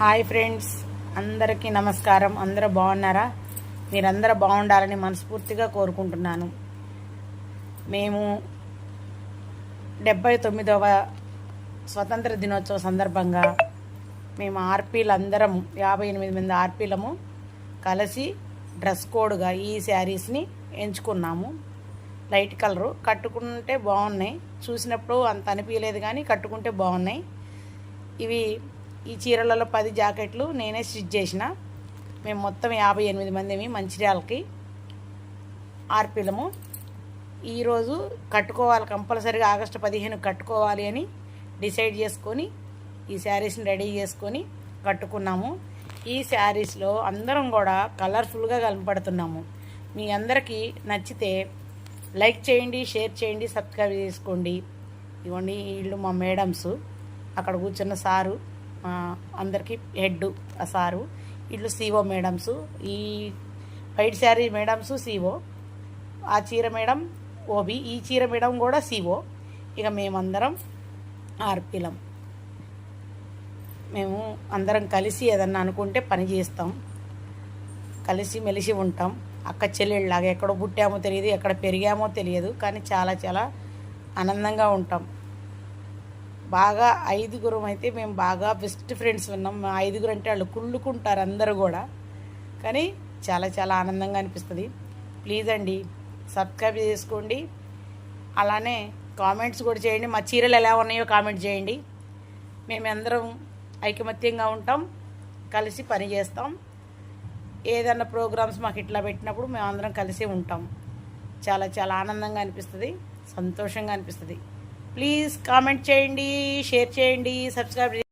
Hi friends అందరికీ నమస్కారం. అందరూ బాగున్నారా? మీరందరూ బాగుండాలని మనస్ఫూర్తిగా కోరుకుంటున్నాను. మేము డెబ్బై తొమ్మిదవ స్వతంత్ర దినోత్సవ సందర్భంగా మేము ఆర్పీలు అందరం యాభై ఎనిమిది మంది ఆర్పీలము కలిసి డ్రెస్ కోడ్గా ఈ శారీస్ని ఎంచుకున్నాము. లైట్ కలరు కట్టుకుంటే బాగున్నాయి. చూసినప్పుడు అంత అనిపించలేదు కానీ కట్టుకుంటే బాగున్నాయి. ఇవి ఈ చీరలలో పది జాకెట్లు నేనే స్టిచ్ చేసిన. మేము మొత్తం యాభై ఎనిమిది మందిమి మంచిర్యాలకి ఆర్పిలము. ఈరోజు కట్టుకోవాలి కంపల్సరీగా ఆగస్టు పదిహేను కట్టుకోవాలి అని డిసైడ్ చేసుకొని ఈ శారీస్ని రెడీ చేసుకొని కట్టుకున్నాము. ఈ శారీస్లో అందరం కూడా కలర్ఫుల్గా కనపడుతున్నాము. మీ అందరికీ నచ్చితే లైక్ చేయండి షేర్ చేయండి సబ్స్క్రైబ్ చేసుకోండి. ఇవ్వండి వీళ్ళు మా మేడమ్స్. అక్కడ కూర్చున్న సారు. అందరికీ హెడ్ ఆ సారు. ఇట్లు సీఓ మేడమ్స్. ఈ వైట్ శారీ మేడమ్స్ సీఓ. ఆ చీర మేడం ఓబి. ఈ చీర మేడం కూడా సీఓ. ఇక మేమందరం ఆర్పిలం. మేము అందరం కలిసి ఏదన్నా అనుకుంటే పని చేస్తాం. కలిసి మెలిసి ఉంటాం. అక్క చెల్లెళ్ళలాగా ఎక్కడో పుట్టామో తెలియదు ఎక్కడ పెరిగామో తెలియదు కానీ చాలా చాలా ఆనందంగా ఉంటాం. బాగా ఐదుగురం అయితే మేము బాగా బెస్ట్ ఫ్రెండ్స్ ఉన్నాం. మా ఐదుగురు అంటే వాళ్ళు కుళ్ళుకుంటారు అందరూ కూడా. కానీ చాలా చాలా ఆనందంగా అనిపిస్తుంది. ప్లీజ్ అండి సబ్స్క్రైబ్ చేసుకోండి. అలానే కామెంట్స్ కూడా చేయండి. మా చీరలు ఎలా ఉన్నాయో కామెంట్ చేయండి. మేమందరం ఐకమత్యంగా ఉంటాం. కలిసి పని చేస్తాం. ఏదన్నా ప్రోగ్రామ్స్ మాకు ఇట్లా పెట్టినప్పుడు మేమందరం కలిసి ఉంటాం. చాలా చాలా ఆనందంగా అనిపిస్తుంది. సంతోషంగా అనిపిస్తుంది. ప్లీజ్ కామెంట్ చేయండి షేర్ చేయండి సబ్స్క్రైబ్